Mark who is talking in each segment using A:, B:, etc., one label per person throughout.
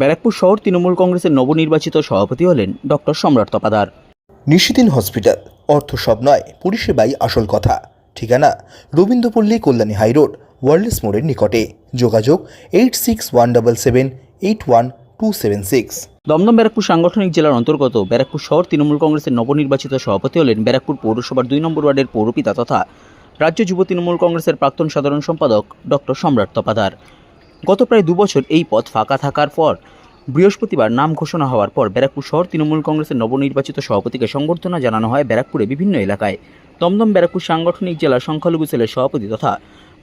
A: ব্যারাকপুর শহর তৃণমূল কংগ্রেসের নবনির্বাচিত সভাপতি হলেন ডক্টর সম্রাট তপাদার।
B: নিশিদিন হসপিটাল অর্থ সব নয় পরিষেবাই আসল কথা। ঠিকানা রবীন্দ্রপল্লী কল্যাণী হাইরোড ওয়ার্ল্ডস মোড়ের নিকটে। যোগাযোগ eight six one double seven eight one two seven six.
A: Dumdum Barrackpore সাংগঠনিক জেলার অন্তর্গত ব্যারাকপুর শহর তৃণমূল কংগ্রেসের নবনির্বাচিত সভাপতি হলেন ব্যারাকপুর পৌরসভার দুই নম্বর ওয়ার্ডের পৌরপিতা তথা রাজ্য যুব তৃণমূল কংগ্রেসের প্রাক্তন সাধারণ সম্পাদক ডক্টর সম্রাট তপাদার। গত প্রায় দুবছর এই পদ ফাঁকা থাকার পর বৃহস্পতিবার নাম ঘোষণা হওয়ার পর ব্যারাকপুর শহর তৃণমূল কংগ্রেসের নবনির্বাচিত সভাপতিকে সংবর্ধনা জানানো হয় ব্যারাকপুরে বিভিন্ন এলাকায়। দমদম ব্যারাকপুর সাংগঠনিক জেলার সংখ্যালঘু সেলের সভাপতি তথা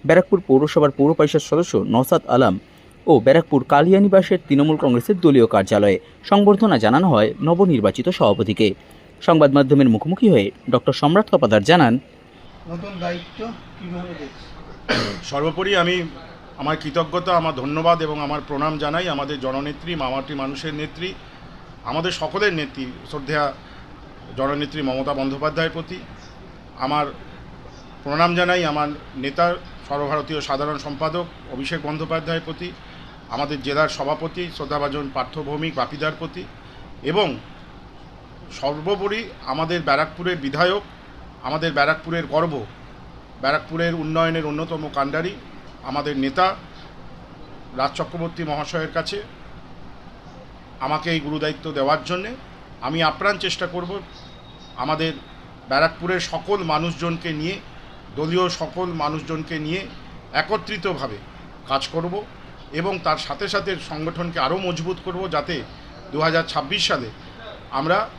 A: ব্যারাকপুর পৌরসভার পৌর পরিষদ সদস্য নওসাদ আলম ও ব্যারাকপুর কালিয়ানিবাসের তৃণমূল কংগ্রেসের দলীয় কার্যালয়ে সংবর্ধনা জানানো হয় নবনির্বাচিত সভাপতিকে। সংবাদ মাধ্যমের মুখোমুখি হয়ে ডক্টর সম্রাট তপাদার জানান
C: নতুন দায়িত্ব কীভাবে
D: সর্বোপরি আমি আমার কৃতজ্ঞতা, আমার ধন্যবাদ এবং আমার প্রণাম জানাই আমাদের জননেত্রী, মামাটি মানুষের নেত্রী, আমাদের সকলের নেত্রী, শ্রদ্ধেয়া জননেত্রী মমতা বন্দ্যোপাধ্যায়ের প্রতি। আমার প্রণাম জানাই আমার নেতা, সর্বভারতীয় সাধারণ সম্পাদক অভিষেক বন্দ্যোপাধ্যায়ের প্রতি, আমাদের জেলার সভাপতি, শ্রদ্ধাভাজন পার্থভৌমিক বাপিদার প্রতি এবং সর্বোপরি আমাদের ব্যারাকপুরের বিধায়ক, আমাদের ব্যারাকপুরের গর্ব, ব্যারাকপুরের উন্নয়নের অন্যতম কাণ্ডারি আমাদের নেতা রাজ চক্রবর্তী মহাশয়ের কাছে আমাকে এই গুরুদায়িত্ব দেওয়ার জন্যে আমি আপ্রাণ চেষ্টা করব আমাদের ব্যারাকপুরের সকল মানুষজনকে নিয়ে, দলীয় সকল মানুষজনকে নিয়ে একত্রিতভাবে কাজ করব এবং তার সাথে সাথে সংগঠনকে আরও মজবুত করব যাতে দু হাজার ছাব্বিশ সালে আমরা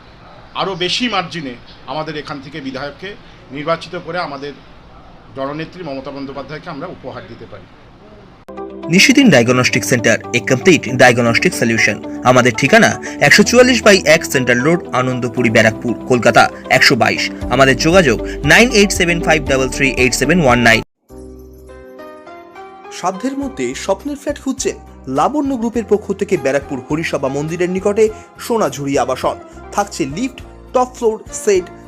D: আরও বেশি মার্জিনে আমাদের এখান থেকে বিধায়ককে নির্বাচিত করে আমাদের জননেত্রী মমতা বন্দ্যোপাধ্যায়কে আমরা উপহার দিতে পারি।
B: নিশিদিন ডায়াগনস্টিক সেন্টার এ কমপ্লিট ডায়াগনস্টিক সলিউশন আমাদের ঠিকানা একশো চুয়াল্লিশ বাই এক সেন্ট্রাল রোড আনন্দপুরি ব্যারাকপুর কলকাতা একশো বাইশ। আমাদের যোগাযোগ nine eight seven five double three eight seven one nine. সাধ্যের মধ্যে স্বপ্নের ফ্ল্যাট খুঁজছেন লাবণ্য গ্রুপের পক্ষ থেকে ব্যারাকপুর হরিসভা মন্দিরের নিকটে সোনাঝুরি আবাসন। থাকছে lift top floor set